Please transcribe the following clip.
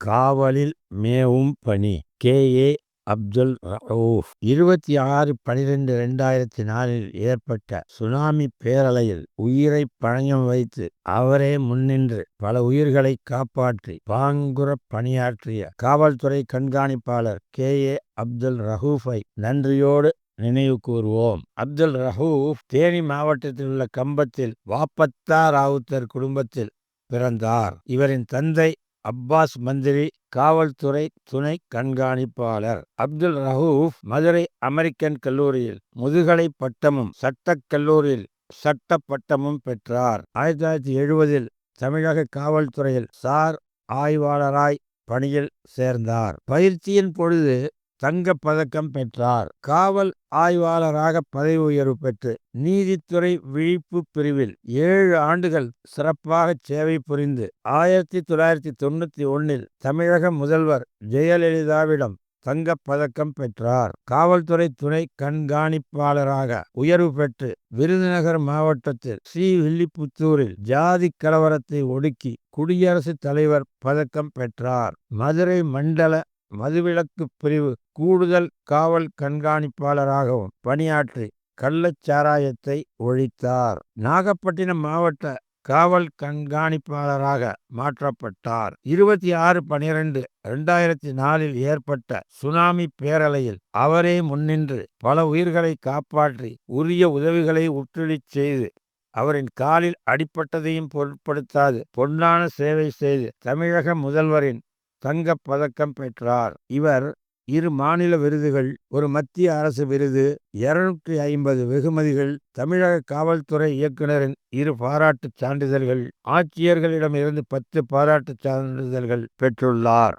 காவலில் மேவும் பணி. கே. ஏ. அப்துல் ரவுஃப். இருபத்தி ஆறு பனிரெண்டு ரெண்டாயிரத்தி நாலில் ஏற்பட்ட சுனாமி பேரலையில் உயிரை பழங்கம் வைத்து அவரே முன்னின்று பல உயிர்களை காப்பாற்றி பாங்குற பணியாற்றிய காவல்துறை கண்காணிப்பாளர் கே. ஏ. அப்துல் ரஹூஃபை நன்றியோடு நினைவு கூறுவோம் அப்துல் ரஹூப் தேனி மாவட்டத்தில் உள்ள கம்பத்தில் வாப்பத்தா ராவுத்தர் குடும்பத்தில் பிறந்தார். இவரின் தந்தை அப்பாஸ் மந்திரி காவல்துறை துணை கண்காணிப்பாளர் அப்துல் ரஹூப் மதுரை அமெரிக்கன் கல்லூரியில் முதுகலை பட்டமும் சட்டக் கல்லூரியில் சட்ட பட்டமும் பெற்றார். ஆயிரத்தி தொள்ளாயிரத்தி எழுபதில் தமிழக காவல்துறையில் சார் ஆய்வாளராய் பணியில் சேர்ந்தார். பயிற்சியின் பொழுது தங்க பதக்கம் பெற்றார். காவல் ஆய்வாளராக பதவி உயர்வு பெற்று நீதித்துறை விழிப்பு பிரிவில் ஏழு ஆண்டுகள் சிறப்பாக சேவை புரிந்து ஆயிரத்தி தொள்ளாயிரத்தி தொண்ணூத்தி ஒன்னில் தமிழக முதல்வர் ஜெயலலிதாவிடம் தங்க பதக்கம் பெற்றார். காவல்துறை துணை கண்காணிப்பாளராக உயர்வு பெற்று விருதுநகர் மாவட்டத்தில் ஸ்ரீவில்லிபுத்தூரில் ஜாதி கலவரத்தை ஒடுக்கி குடியரசுத் தலைவர் பதக்கம் பெற்றார். மதுரை மண்டல மதுவிலக்கு பிரிவு கூடுதல் காவல் கண்காணிப்பாளராகவும் பணியாற்றி கள்ளச்சாராயத்தை ஒழித்தார். நாகப்பட்டினம் மாவட்ட காவல் கண்காணிப்பாளராக மாற்றப்பட்டார். இருபத்தி ஆறு பனிரெண்டு இரண்டாயிரத்தி நாலில் ஏற்பட்ட சுனாமி பேரலையில் அவரே முன்னின்று பல உயிர்களை காப்பாற்றி உரிய உதவிகளை உற்றுளிச் செய்து அவரின் காலில் அடிப்பட்டதையும் பொருட்படுத்தாது பொன்னான சேவை செய்து தமிழக முதல்வரின் தங்க பதக்கம் பெற்றார். இவர் இரு மாநில விருதுகள் ஒரு மத்திய அரசு விருது இருநூற்றி ஐம்பது வெகுமதிகள் தமிழக காவல்துறை இயக்குநரின் இரு பாராட்டுச் சான்றிதழ்கள் ஆட்சியர்களிடமிருந்து பத்து பாராட்டுச் சான்றிதழ்கள் பெற்றுள்ளார்.